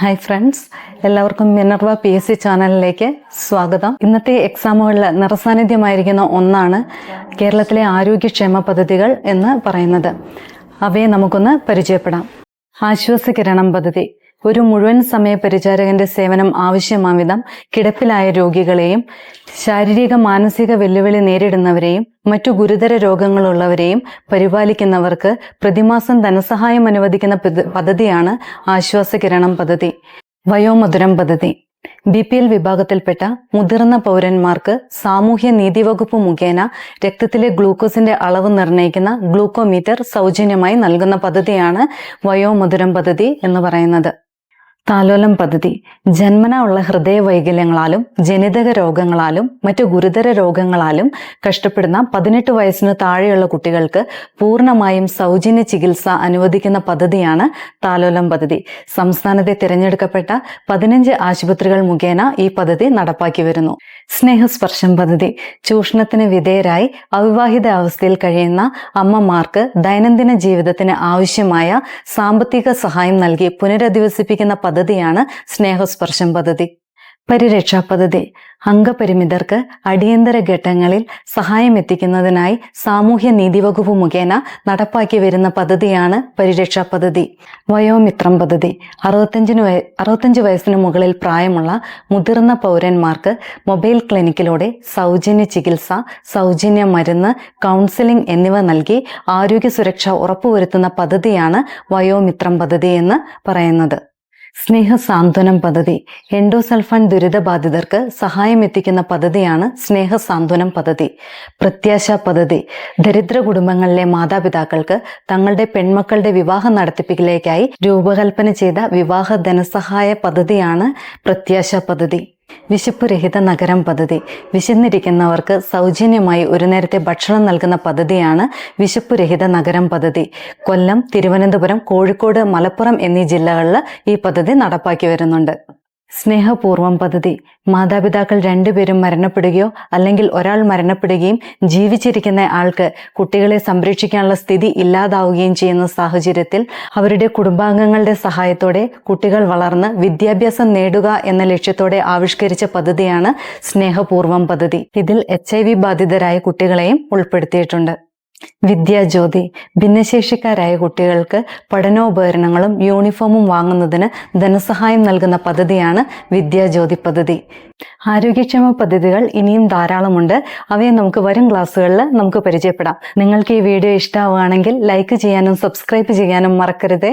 Hi friends എല്ലാവർക്കും Minerva P S C ചാനലിലേക്ക് സ്വാഗതം. ഇന്നത്തെ എക്സാമുകളിൽ നിറസാന്നിധ്യമായിരിക്കുന്ന ഒന്നാണ് കേരളത്തിലെ ആരോഗ്യക്ഷേമ പദ്ധതികൾ എന്ന് പറയുന്നത്. അവയെ നമുക്കൊന്ന് പരിചയപ്പെടാം. ആശ്വാസകിരണം പദ്ധതി. ഒരു മുഴുവൻ സമയ പരിചാരകന്റെ സേവനം ആവശ്യമാം വിധം കിടപ്പിലായ രോഗികളെയും ശാരീരിക മാനസിക വെല്ലുവിളി നേരിടുന്നവരെയും മറ്റു ഗുരുതര രോഗങ്ങളുള്ളവരെയും പരിപാലിക്കുന്നവർക്ക് പ്രതിമാസം ധനസഹായം അനുവദിക്കുന്ന പദ്ധതിയാണ് ആശ്വാസകിരണം പദ്ധതി. വയോമധുരം പദ്ധതി. ബി പി എൽ വിഭാഗത്തിൽപ്പെട്ട മുതിർന്ന പൗരന്മാർക്ക് സാമൂഹ്യ നീതി വകുപ്പ് മുഖേന രക്തത്തിലെ ഗ്ലൂക്കോസിന്റെ അളവ് നിർണയിക്കുന്ന ഗ്ലൂക്കോമീറ്റർ സൗജന്യമായി നൽകുന്ന പദ്ധതിയാണ് വയോമധുരം പദ്ധതി എന്ന് പറയുന്നത്. താലോലം പദ്ധതി. ജന്മന ഉള്ള ഹൃദയ വൈകല്യങ്ങളാലും ജനിതക രോഗങ്ങളാലും മറ്റു ഗുരുതര രോഗങ്ങളാലും കഷ്ടപ്പെടുന്ന പതിനെട്ട് വയസ്സിന് താഴെയുള്ള കുട്ടികൾക്ക് പൂർണമായും സൗജന്യ ചികിത്സ അനുവദിക്കുന്ന പദ്ധതിയാണ് താലോലം പദ്ധതി. സംസ്ഥാനത്തെ തിരഞ്ഞെടുക്കപ്പെട്ട പതിനഞ്ച് ആശുപത്രികൾ മുഖേന ഈ പദ്ധതി നടപ്പാക്കി വരുന്നു. സ്നേഹസ്പർശം പദ്ധതി. ചൂഷണത്തിന് വിധേയരായി അവിവാഹിത അവസ്ഥയിൽ കഴിയുന്ന അമ്മമാർക്ക് ദൈനംദിന ജീവിതത്തിന് ആവശ്യമായ സാമ്പത്തിക സഹായം നൽകി പുനരധിവസിപ്പിക്കുന്ന പദ്ധതിയാണ് സ്നേഹസ്പർശം പദ്ധതി. പരിരക്ഷാ പദ്ധതി. അംഗപരിമിതർക്ക് അടിയന്തര ഘട്ടങ്ങളിൽ സഹായം എത്തിക്കുന്നതിനായി സാമൂഹ്യ നീതി വകുപ്പ് മുഖേന നടപ്പാക്കി വരുന്ന പദ്ധതിയാണ് പരിരക്ഷാ പദ്ധതി. വയോമിത്രം പദ്ധതി. അറുപത്തഞ്ചിന് വയ അറുപത്തഞ്ച് വയസ്സിന് മുകളിൽ പ്രായമുള്ള മുതിർന്ന പൗരന്മാർക്ക് മൊബൈൽ ക്ലിനിക്കിലൂടെ സൗജന്യ ചികിത്സ സൗജന്യ മരുന്ന് കൗൺസിലിംഗ് എന്നിവ നൽകി ആരോഗ്യ സുരക്ഷ ഉറപ്പുവരുത്തുന്ന പദ്ധതിയാണ് വയോമിത്രം പദ്ധതി എന്ന് പറയുന്നത്. സ്നേഹ സാന്ത്വനം പദ്ധതി. എൻഡോസൾഫാൻ ദുരിതബാധിതർക്ക് സഹായം എത്തിക്കുന്ന പദ്ധതിയാണ് സ്നേഹ സാന്ത്വനം പദ്ധതി. പ്രത്യാശ പദ്ധതി. ദരിദ്ര കുടുംബങ്ങളിലെ മാതാപിതാക്കൾക്ക് തങ്ങളുടെ പെൺമക്കളുടെ വിവാഹ നടത്തിപ്പിക്കലേക്കായി രൂപകൽപ്പന ചെയ്ത വിവാഹ ധനസഹായ പദ്ധതിയാണ് പ്രത്യാശ പദ്ധതി. വിശപ്പ് രഹിത നഗരം പദ്ധതി. വിശന്നിരിക്കുന്നവർക്ക് സൗജന്യമായി ഒരു നേരത്തെ ഭക്ഷണം നൽകുന്ന പദ്ധതിയാണ് വിശപ്പ് രഹിത നഗരം പദ്ധതി. കൊല്ലം തിരുവനന്തപുരം കോഴിക്കോട് മലപ്പുറം എന്നീ ജില്ലകളിൽ ഈ പദ്ധതി നടപ്പാക്കി വരുന്നുണ്ട്. സ്നേഹപൂർവം പദ്ധതി. മാതാപിതാക്കൾ രണ്ടുപേരും മരണപ്പെടുകയോ അല്ലെങ്കിൽ ഒരാൾ മരണപ്പെടുകയും ജീവിച്ചിരിക്കുന്ന ആൾക്ക് കുട്ടികളെ സംരക്ഷിക്കാനുള്ള സ്ഥിതി ഇല്ലാതാവുകയും ചെയ്യുന്ന സാഹചര്യത്തിൽ അവരുടെ കുടുംബാംഗങ്ങളുടെ സഹായത്തോടെ കുട്ടികൾ വളർന്ന് വിദ്യാഭ്യാസം നേടുക എന്ന ലക്ഷ്യത്തോടെ ആവിഷ്കരിച്ച പദ്ധതിയാണ് സ്നേഹപൂർവം പദ്ധതി. ഇതിൽ എച്ച് ബാധിതരായ കുട്ടികളെയും ഉൾപ്പെടുത്തിയിട്ടുണ്ട്. വിദ്യാജ്യോതി ഭിന്നശേഷിക്കാരായ കുട്ടികൾക്ക് പഠനോപകരണങ്ങളും യൂണിഫോമും വാങ്ങുന്നതിന് ധനസഹായം നൽകുന്ന പദ്ധതിയാണ് വിദ്യാജ്യോതി പദ്ധതി. ആരോഗ്യക്ഷേമ പദ്ധതികൾ ഇനിയും ധാരാളമുണ്ട്. അവയെ നമുക്ക് വരും ക്ലാസ്സുകളിൽ നമുക്ക് പരിചയപ്പെടാം. നിങ്ങൾക്ക് ഈ വീഡിയോ ഇഷ്ടമാവുകയാണെങ്കിൽ ലൈക്ക് ചെയ്യാനും സബ്സ്ക്രൈബ് ചെയ്യാനും മറക്കരുതേ.